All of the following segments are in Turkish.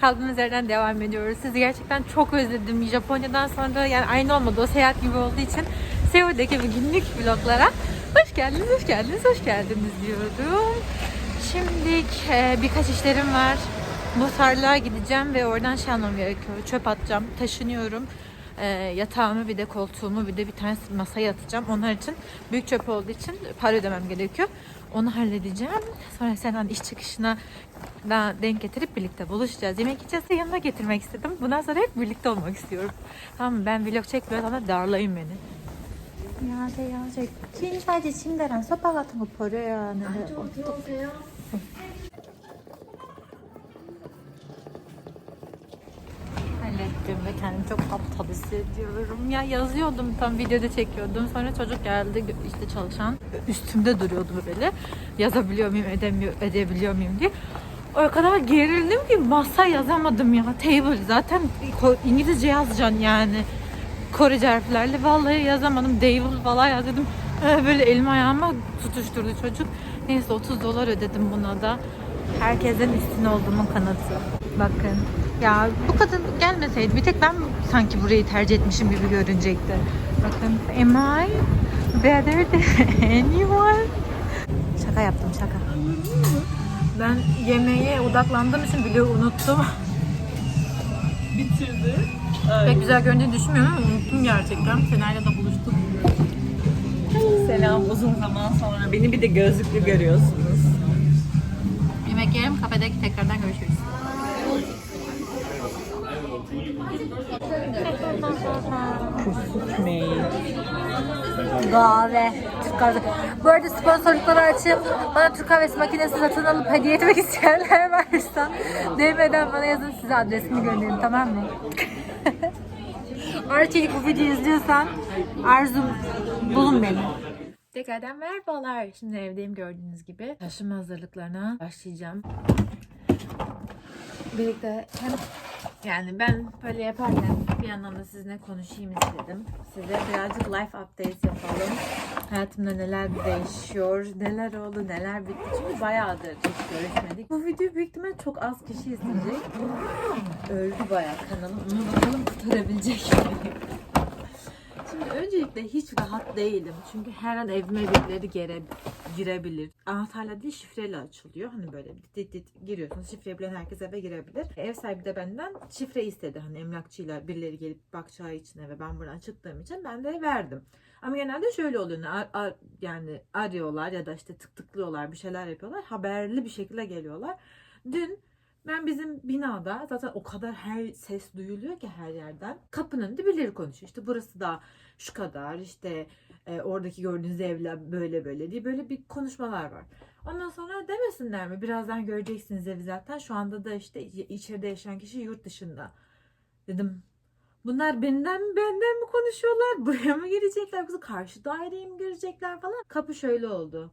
kaldığımız yerden devam ediyoruz. Sizi gerçekten çok özledim. Japonya'dan sonra yani aynı olmadı o seyahat gibi olduğu için Seul'deki bu günlük vloglara hoş geldiniz, hoş geldiniz, hoş geldiniz diyorum. Şimdi birkaç işlerim var. Muhtarlığa gideceğim ve oradan şey almam gerekiyor. Çöp atacağım, taşınıyorum E, yatağımı bir de koltuğumu bir de bir tane masaya atacağım. Onlar için büyük çöp olduğu için para ödemem gerekiyor. Onu halledeceğim. Sonra Senan iş çıkışına da denk getirip birlikte buluşacağız. Yemek yiyeceğiz de yanına getirmek istedim. Bundan sonra hep birlikte olmak istiyorum. Tamam mı? Ben vlog çekmiyorsam da darlayın beni. 안녕하세요. 저 퀸사이즈 침대랑 소파 같은 거 버려야 하는데 들어오세요. hallettim Aptal hissediyorum. Ya yazıyordum tam videoda çekiyordum. Sonra çocuk geldi işte çalışan üstümde duruyordu böyle. Yazabiliyor muyum, edemiyor, edebiliyor muyum diye. O kadar gerildim ki masa yazamadım ya. Table zaten İngilizce yazacaksın yani. Korece harflerle vallahi yazamadım. Table falan yazdım. Ee, Böyle elimi ayağıma tutuşturdu çocuk. Neyse 30 dolar ödedim buna da. Herkesin üstüne olduğumun kanıtı. Bakın. Ya bu kadın gelmeseydi bir tek ben sanki burayı tercih etmişim gibi görünecekti. Bakın. Am I better than anyone? Şaka yaptım şaka. Ben yemeğe odaklandığım için bile unuttum. Bitirdi. Pek güzel göründüğünü düşünmüyorum ama unuttum gerçekten. Senayla da buluştuk. Selam uzun zaman sonra. Beni bir de gözlüklü görüyorsunuz. Yemek yiyelim kafedeki tekrardan görüşürüz. Küçükmeyi. Kahve. Türk kahvesi. Bu arada sponsorlukları açıp bana Türk kahvesi makinesi satın alıp hediye etmek isteyenler varsa DM'den bana yazın size adresimi gönderin tamam mı? Arçelik bu videoyu izliyorsan Arzum bulun beni. Tekrardan merhabalar. Şimdi evdeyim gördüğünüz gibi. Taşıma hazırlıklarına başlayacağım. Birlikte hem yani ben böyle yaparken bir yandan da sizinle konuşayım istedim. Size birazcık life update yapalım. Hayatımda neler değişiyor, neler oldu, neler bitti. Çünkü bayağıdır hiç görüşmedik. Bu video büyük ihtimal çok az kişi izleyecek. Öldü bayağı kanalım. Onu bakalım kurtarabilecek miyim? Şimdi öncelikle hiç rahat değilim. Çünkü her an evime birileri gire, girebilir. Anahtarla değil şifreyle açılıyor. Hani böyle dit dit giriyorsunuz. Şifreyi bilen herkes eve girebilir. Ev sahibi de benden şifre istedi. Hani emlakçıyla birileri gelip bakacağı için eve ben buradan çıktığım için ben de verdim. Ama genelde şöyle oluyor. Ar- ar- yani arıyorlar ya da işte tık tıklıyorlar bir şeyler yapıyorlar. Haberli bir şekilde geliyorlar. Dün ben bizim binada zaten o kadar her ses duyuluyor ki her yerden. Kapının önünde birileri konuşuyor. İşte burası da şu kadar işte e, oradaki gördüğünüz evler böyle böyle diye böyle bir konuşmalar var. Ondan sonra demesinler mi? Birazdan göreceksiniz evi zaten. Şu anda da işte içeride yaşayan kişi yurt dışında. Dedim bunlar benden mi benden mi konuşuyorlar? Buraya mı girecekler? Yoksa karşı daireye mi girecekler falan? Kapı şöyle oldu.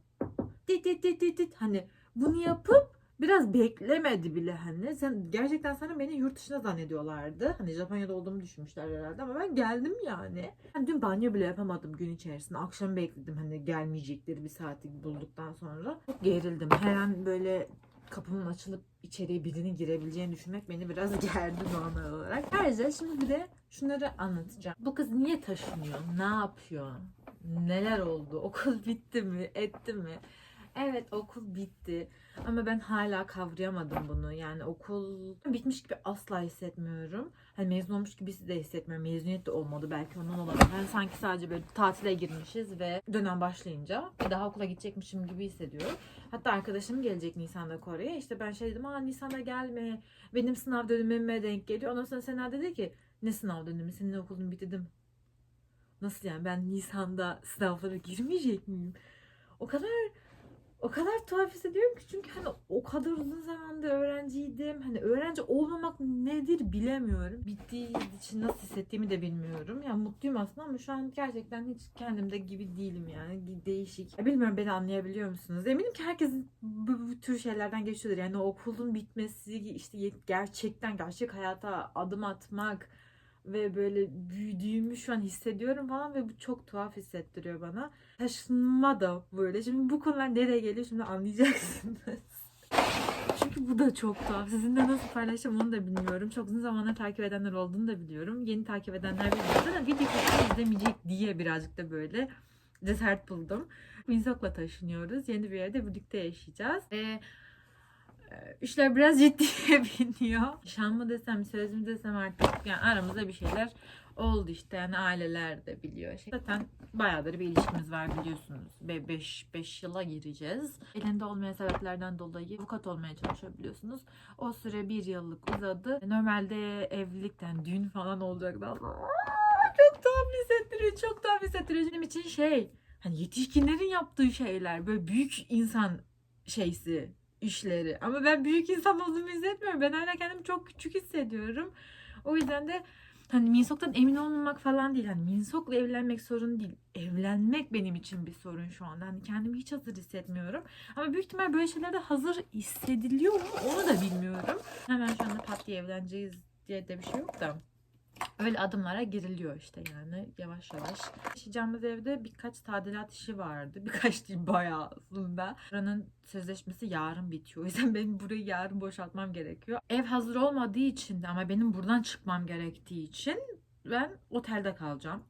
Dit dit dit dit dit. Hani bunu yapıp biraz beklemedi bile hani. Sen gerçekten sana beni yurt dışında zannediyorlardı. Hani Japonya'da olduğumu düşünmüşler herhalde ama ben geldim yani. Ben dün banyo bile yapamadım gün içerisinde. Akşam bekledim hani gelmeyecekleri bir saati bulduktan sonra. Çok gerildim. Her an böyle kapımın açılıp içeriye birinin girebileceğini düşünmek beni biraz gerdi normal olarak. Ayrıca şimdi bir de şunları anlatacağım. Bu kız niye taşınıyor? Ne yapıyor? Neler oldu? Okul bitti mi? Etti mi? Evet okul bitti. Ama ben hala kavrayamadım bunu. Yani okul bitmiş gibi asla hissetmiyorum. Hani mezun olmuş gibi de hissetmiyorum. Mezuniyet de olmadı belki ondan olabilir. Hani sanki sadece böyle tatile girmişiz ve dönem başlayınca daha okula gidecekmişim gibi hissediyorum. Hatta arkadaşım gelecek Nisan'da Kore'ye. İşte ben şey dedim aa Nisan'da gelme. Benim sınav dönemime denk geliyor. Ondan sonra Sena dedi ki ne sınav dönemi? Senin okulun mi? Nasıl yani ben Nisan'da sınavlara girmeyecek miyim? O kadar o kadar tuhaf hissediyorum ki çünkü hani o kadar uzun zamandır öğrenciydim. Hani öğrenci olmamak nedir bilemiyorum. Bittiği için nasıl hissettiğimi de bilmiyorum. Yani mutluyum aslında ama şu an gerçekten hiç kendimde gibi değilim yani. Değişik. Ya bilmiyorum beni anlayabiliyor musunuz? Eminim ki herkesin bu, bu tür şeylerden geçiyordur. Yani okulun bitmesi işte gerçekten gerçek hayata adım atmak ve böyle büyüdüğümü şu an hissediyorum falan ve bu çok tuhaf hissettiriyor bana. Taşınma da böyle. Şimdi bu konular nereye geliyor şimdi anlayacaksınız. Çünkü bu da çok tuhaf. Sizinle nasıl paylaşacağım onu da bilmiyorum. Çok uzun zamandır takip edenler olduğunu da biliyorum. Yeni takip edenler bilmiyor. Zaten video izlemeyecek diye birazcık da böyle cesaret buldum. Winsok'la taşınıyoruz. Yeni bir yerde birlikte yaşayacağız. Ve e, işler biraz ciddiye biniyor. Şan mı desem, söz mü desem artık yani aramızda bir şeyler oldu işte. Yani aileler de biliyor. Zaten bayağıdır bir ilişkimiz var biliyorsunuz. 5 5 yıla gireceğiz. Elinde olmayan sebeplerden dolayı avukat olmaya çalışıyor biliyorsunuz. O süre bir yıllık uzadı. Normalde evlilikten düğün falan olacaktı ama çok tuhaf hissettiriyor. Çok tuhaf hissettiriyor. Benim için şey hani yetişkinlerin yaptığı şeyler böyle büyük insan şeysi işleri. Ama ben büyük insan olduğumu hissetmiyorum. Ben hala kendimi çok küçük hissediyorum. O yüzden de hani Minsok'tan emin olmamak falan değil. Hani Minsok'la evlenmek sorun değil. Evlenmek benim için bir sorun şu anda. Hani kendimi hiç hazır hissetmiyorum. Ama büyük ihtimal böyle şeylerde hazır hissediliyor mu onu da bilmiyorum. Hemen şu anda pat diye evleneceğiz diye de bir şey yok da. Öyle adımlara giriliyor işte yani yavaş yavaş. Yaşayacağımız evde birkaç tadilat işi vardı. Birkaç değil bayağı aslında. Buranın sözleşmesi yarın bitiyor. O yüzden benim burayı yarın boşaltmam gerekiyor. Ev hazır olmadığı için ama benim buradan çıkmam gerektiği için ben otelde kalacağım.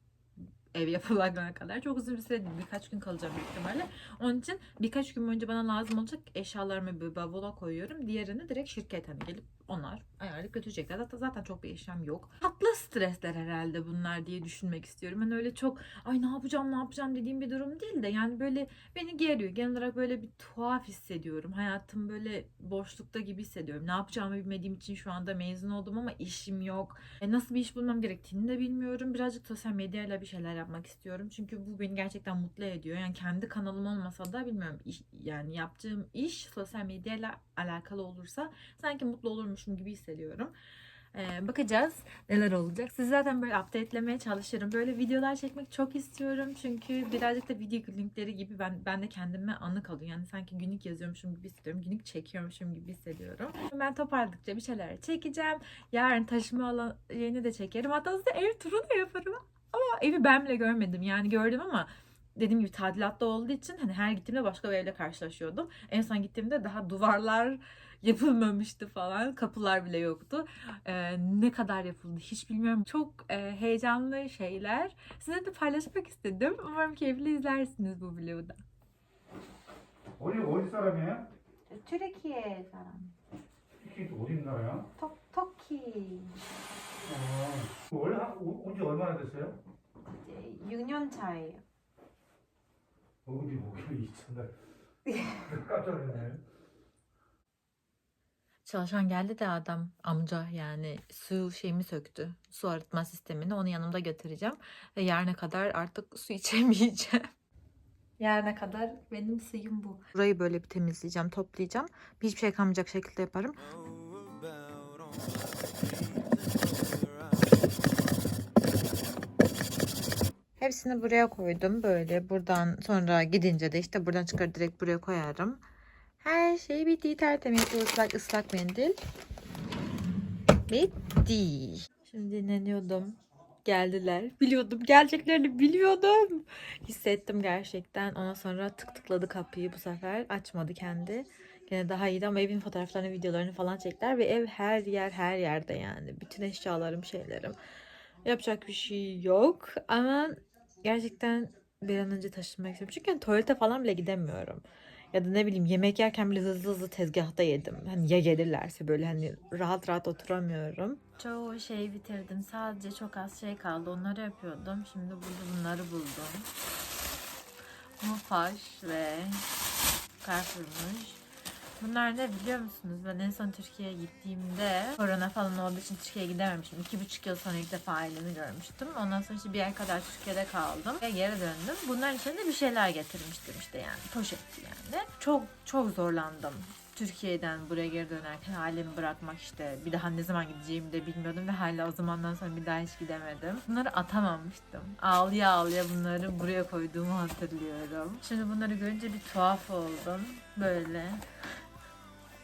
Ev yapılana kadar. Çok uzun bir süre değil. Birkaç gün kalacağım büyük ihtimalle. Onun için birkaç gün boyunca bana lazım olacak eşyalarımı bir bavula koyuyorum. Diğerini direkt şirket hani gelip onlar ayarlayıp götürecekler. Zaten, zaten çok bir eşyam yok. Haklı stresler herhalde bunlar diye düşünmek istiyorum. Hani öyle çok ay ne yapacağım ne yapacağım dediğim bir durum değil de yani böyle beni geriyor. Genel olarak böyle bir tuhaf hissediyorum. Hayatım böyle boşlukta gibi hissediyorum. Ne yapacağımı bilmediğim için şu anda mezun oldum ama işim yok. E, nasıl bir iş bulmam gerektiğini de bilmiyorum. Birazcık sosyal medyayla bir şeyler yapmak istiyorum. Çünkü bu beni gerçekten mutlu ediyor. Yani kendi kanalım olmasa da bilmiyorum. iş- yani yaptığım iş sosyal medyayla alakalı olursa sanki mutlu olurmuşum gibi hissediyorum. Ee, bakacağız neler olacak. Sizi zaten böyle update'lemeye çalışırım. Böyle videolar çekmek çok istiyorum. Çünkü birazcık da video günlükleri gibi ben, ben de kendime anı kalıyor. Yani sanki günlük yazıyormuşum gibi hissediyorum. Günlük çekiyormuşum gibi hissediyorum. Ben toparladıkça bir şeyler çekeceğim. Yarın taşıma alan yerini de çekerim. Hatta size ev turu da yaparım. Ama evi ben bile görmedim. Yani gördüm ama dediğim gibi tadilatta olduğu için hani her gittiğimde başka bir evle karşılaşıyordum. En son gittiğimde daha duvarlar yapılmamıştı falan. Kapılar bile yoktu. Ee, ne kadar yapıldı hiç bilmiyorum. Çok e, heyecanlı şeyler. Size de paylaşmak istedim. Umarım keyifli izlersiniz bu vlogu 어디 어디 사람이야? Türkiye 사람. 이게 어디 나라야? 터, 터키. 어, 원래 온지 얼마나 됐어요? 6년 차예요. 어디 오기로 이천날 깜짝 놀랐네. Çalışan geldi de adam amca yani su şeyimi söktü. Su arıtma sistemini onu yanımda götüreceğim. Ve yarına kadar artık su içemeyeceğim. Yarına kadar benim suyum bu. Burayı böyle bir temizleyeceğim, toplayacağım. Hiçbir şey kalmayacak şekilde yaparım. Hepsini buraya koydum böyle. Buradan sonra gidince de işte buradan çıkar direkt buraya koyarım. Her şey bitti. Tertemiz ıslak ıslak mendil. Bitti. Şimdi dinleniyordum. Geldiler. Biliyordum. Geleceklerini biliyordum. Hissettim gerçekten. Ondan sonra tık tıkladı kapıyı bu sefer. Açmadı kendi. Gene daha iyiydi ama evin fotoğraflarını, videolarını falan çektiler ve ev her yer her yerde yani. Bütün eşyalarım, şeylerim. Yapacak bir şey yok ama gerçekten bir an önce taşınmak istiyorum. Çünkü yani tuvalete falan bile gidemiyorum. Ya da ne bileyim yemek yerken bile hızlı hızlı tezgahta yedim. Hani ya gelirlerse böyle hani rahat rahat oturamıyorum. Çoğu şeyi bitirdim. Sadece çok az şey kaldı. Onları yapıyordum. Şimdi burada bunları buldum. Mufaş ve Carrefour'muş. Bunlar ne biliyor musunuz? Ben en son Türkiye'ye gittiğimde korona falan olduğu için Türkiye'ye gidememiştim. İki buçuk yıl sonra ilk defa ailemi görmüştüm. Ondan sonra işte bir ay kadar Türkiye'de kaldım. Ve geri döndüm. Bunların içinde bir şeyler getirmiştim işte yani. Poşetti yani. Çok çok zorlandım. Türkiye'den buraya geri dönerken ailemi bırakmak işte bir daha ne zaman gideceğimi de bilmiyordum ve hala o zamandan sonra bir daha hiç gidemedim. Bunları atamamıştım. Ağlıya ağlıya bunları buraya koyduğumu hatırlıyorum. Şimdi bunları görünce bir tuhaf oldum. Böyle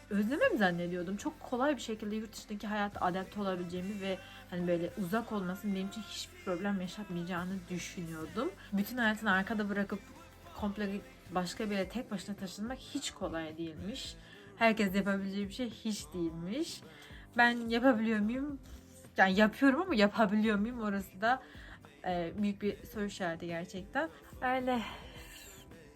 özlemem zannediyordum. Çok kolay bir şekilde yurt dışındaki hayata adapte olabileceğimi ve hani böyle uzak olmasının benim için hiçbir problem yaşatmayacağını düşünüyordum. Bütün hayatını arkada bırakıp komple başka bir yere tek başına taşınmak hiç kolay değilmiş. herkes yapabileceği bir şey hiç değilmiş. Ben yapabiliyor muyum? Yani yapıyorum ama yapabiliyor muyum? Orası da e, büyük bir soru işareti gerçekten. Öyle.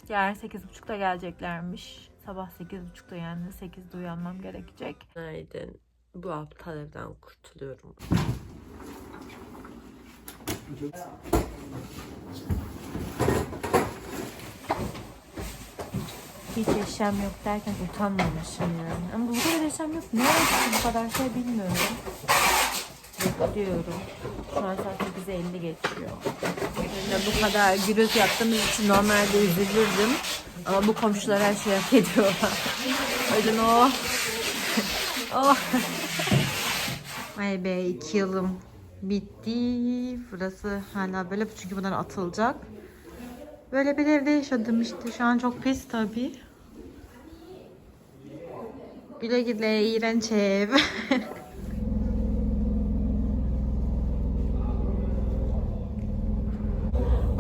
Yarın 8.30'da geleceklermiş. Sabah 8.30'da yani 8'de uyanmam gerekecek. Günaydın. Bu aptal evden kurtuluyorum. Hiç eşyam yok derken utanmamışım yani. Ama bu kadar eşyam yok. Ne oldu bu kadar şey bilmiyorum. Bekliyorum. Şu an saat 8.50 geçiyor. Yani bu kadar gürültü yaptığımız için normalde üzülürdüm. Ama bu komşular her şeyi hak ediyorlar. O o... oh. Vay be iki yılım bitti. Burası hala böyle çünkü bunlar atılacak. Böyle bir evde yaşadım işte. Şu an çok pis tabii. Güle güle iğrenç ev.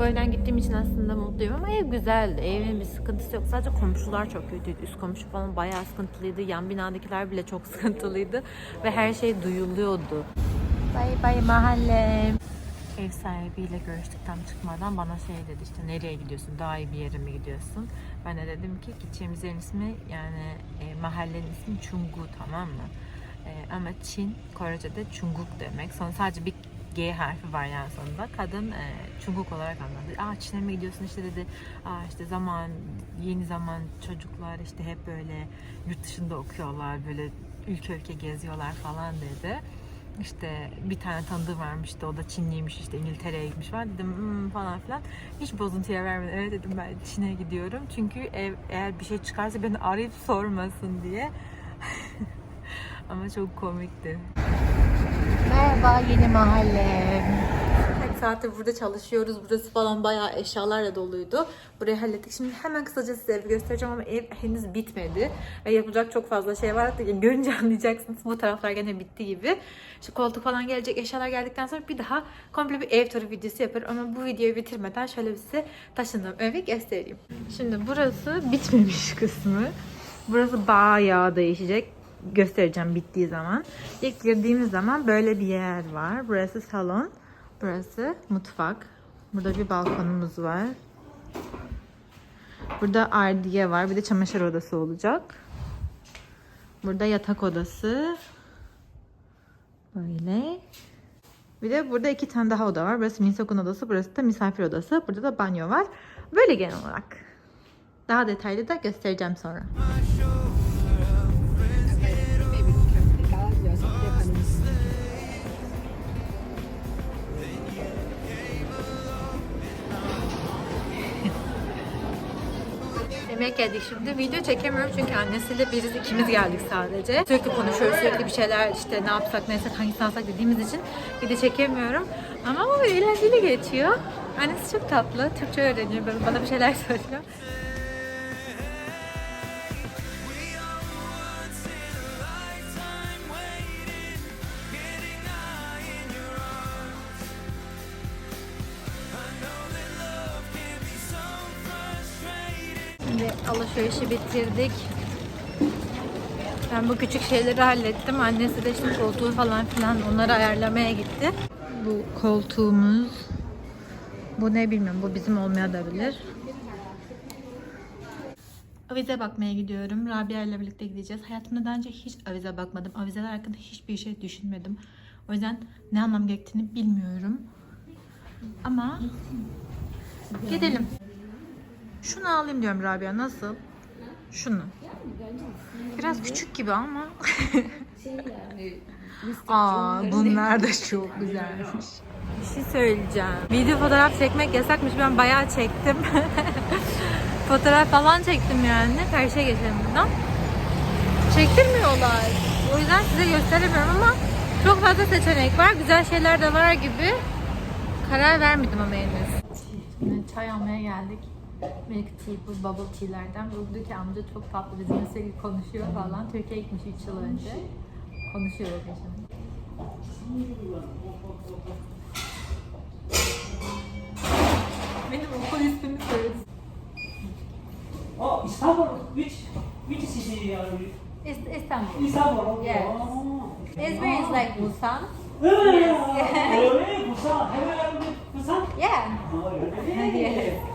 Bu evden gittiğim için aslında mutluyum ama ev güzeldi. Evin bir sıkıntısı yok. Sadece komşular çok kötüydü. Üst komşu falan bayağı sıkıntılıydı. Yan binadakiler bile çok sıkıntılıydı. Ve her şey duyuluyordu. Bay bay mahallem. Ev sahibiyle görüştük tam çıkmadan bana şey dedi işte nereye gidiyorsun daha iyi bir yere mi gidiyorsun? Ben de dedim ki gideceğimiz yerin ismi yani e, mahallenin ismi Chungu tamam mı? E, ama Çin Korece'de Chunguk demek. Sonra sadece bir G harfi var yani sonunda. Kadın e, Chunguk olarak anladı. Aa Çin'e mi gidiyorsun işte dedi. Aa işte zaman yeni zaman çocuklar işte hep böyle yurt dışında okuyorlar böyle ülke ülke geziyorlar falan dedi. İşte bir tane tanıdığı varmış işte o da Çinliymiş işte İngiltere'ye gitmiş falan dedim "Hmm," falan filan. Hiç bozuntuya vermedim. Evet dedim ben Çin'e gidiyorum. Çünkü ev, eğer bir şey çıkarsa beni arayıp sormasın diye. Ama çok komikti. Merhaba yeni mahallem. Kaç saattir burada çalışıyoruz. Burası falan bayağı eşyalarla doluydu. Burayı hallettik. Şimdi hemen kısaca size evi göstereceğim ama ev henüz bitmedi. Ve yapacak çok fazla şey var. Hatta görünce anlayacaksınız. Bu taraflar gene bitti gibi. İşte koltuk falan gelecek. Eşyalar geldikten sonra bir daha komple bir ev turu videosu yaparım. Ama bu videoyu bitirmeden şöyle bir size taşındığım evi göstereyim. Şimdi burası bitmemiş kısmı. Burası bayağı değişecek göstereceğim bittiği zaman. İlk girdiğimiz zaman böyle bir yer var. Burası salon. Burası mutfak. Burada bir balkonumuz var. Burada ardiye var. Bir de çamaşır odası olacak. Burada yatak odası. Böyle. Bir de burada iki tane daha oda var. Burası Minsok'un odası. Burası da misafir odası. Burada da banyo var. Böyle genel olarak. Daha detaylı da göstereceğim sonra. Yemek yedik şimdi. Video çekemiyorum çünkü annesiyle biriz ikimiz geldik sadece. Sürekli konuşuyoruz, sürekli bir şeyler işte ne yapsak, ne yapsak, hangisini alsak dediğimiz için video çekemiyorum. Ama o eğlenceli geçiyor. Annesi çok tatlı. Türkçe öğreniyor. Bana bir şeyler söylüyor. Alışverişi bitirdik. Ben bu küçük şeyleri hallettim. Annesi de işte koltuğu falan filan onları ayarlamaya gitti. Bu koltuğumuz. Bu ne bilmiyorum. Bu bizim olmayabilir. Avize bakmaya gidiyorum. Rabia ile birlikte gideceğiz. Hayatımda daha önce hiç avize bakmadım. Avizeler hakkında hiçbir şey düşünmedim. O yüzden ne almam gerektiğini bilmiyorum. Ama gidelim. Şunu alayım diyorum Rabia. Nasıl? Şunu. Biraz küçük gibi ama. Aa, bunlar da çok güzelmiş. Bir şey söyleyeceğim. Video fotoğraf çekmek yasakmış. Ben bayağı çektim. fotoğraf falan çektim yani. Karşıya geçelim buradan. Çektirmiyorlar. O yüzden size gösteremiyorum ama çok fazla seçenek var. Güzel şeyler de var gibi. Karar vermedim ama henüz. Çay almaya geldik milk tea, bu bubble tea'lerden. Buldu ki amca çok tatlı bizimle sürekli konuşuyor falan. Türkiye'ye gitmiş 3 yıl önce. Konuşuyor öyle şimdi. Benim okul ismimi söyledi. Oh, İstanbul. Which, which city are you? İstanbul. İstanbul. okay. Yes. Oh, okay. Izmir is like Busan. Yes. Öyle, Busan. Have you ever been Busan? Yeah. Oh, really? Yes.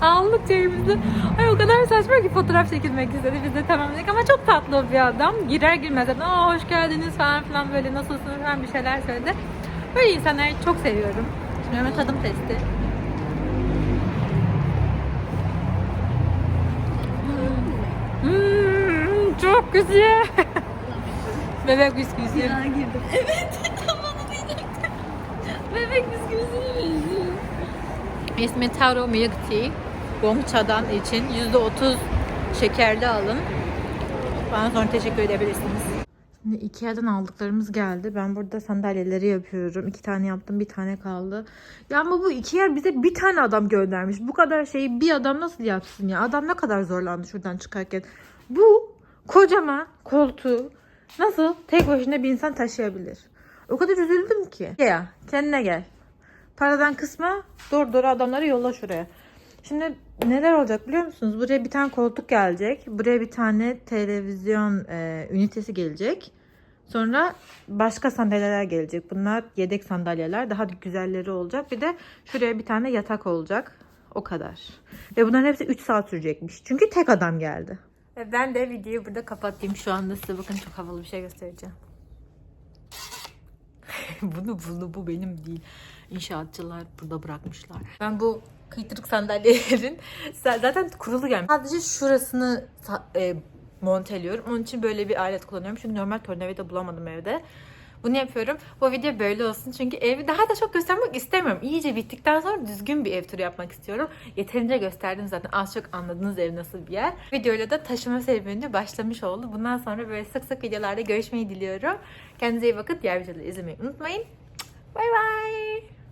Aldık cebimizi. Ay o kadar saçma ki fotoğraf çekilmek istedi. Biz de tamam dedik ama çok tatlı bir adam. Girer girmez zaten aa hoş geldiniz falan filan böyle nasılsınız falan bir şeyler söyledi. Böyle insanları çok seviyorum. Şimdi hemen tadım testi. Hmm, çok güzel. Bebek bisküvisi. Evet. Bebek bisküvisine benziyor. İsmi Taro Milk Tea. Gongcha'dan için %30 şekerli alın. Bana sonra teşekkür edebilirsiniz. Şimdi Ikea'dan aldıklarımız geldi. Ben burada sandalyeleri yapıyorum. İki tane yaptım, bir tane kaldı. Ya ama bu Ikea bize bir tane adam göndermiş. Bu kadar şeyi bir adam nasıl yapsın ya? Adam ne kadar zorlandı şuradan çıkarken. Bu kocaman koltuğu nasıl tek başına bir insan taşıyabilir? O kadar üzüldüm ki. Ya kendine gel. Paradan kısma doğru doğru adamları yolla şuraya. Şimdi neler olacak biliyor musunuz? Buraya bir tane koltuk gelecek. Buraya bir tane televizyon e, ünitesi gelecek. Sonra başka sandalyeler gelecek. Bunlar yedek sandalyeler. Daha güzelleri olacak. Bir de şuraya bir tane yatak olacak. O kadar. Ve bunların hepsi 3 saat sürecekmiş. Çünkü tek adam geldi. Ben de videoyu burada kapatayım şu anda size. Bakın çok havalı bir şey göstereceğim. bunu bunu bu benim değil. İnşaatçılar burada bırakmışlar. Ben bu kıytırık sandalyelerin zaten kurulu gelmiş. Sadece şurasını e, monteliyorum. Onun için böyle bir alet kullanıyorum. Çünkü normal tornavida bulamadım evde. Bunu yapıyorum. Bu video böyle olsun. Çünkü evi daha da çok göstermek istemiyorum. İyice bittikten sonra düzgün bir ev turu yapmak istiyorum. Yeterince gösterdim zaten. Az çok anladınız ev nasıl bir yer. Videoyla da taşıma serüveni başlamış oldu. Bundan sonra böyle sık sık videolarda görüşmeyi diliyorum. Kendinize iyi bakın. Diğer videoları izlemeyi unutmayın. Bye bye.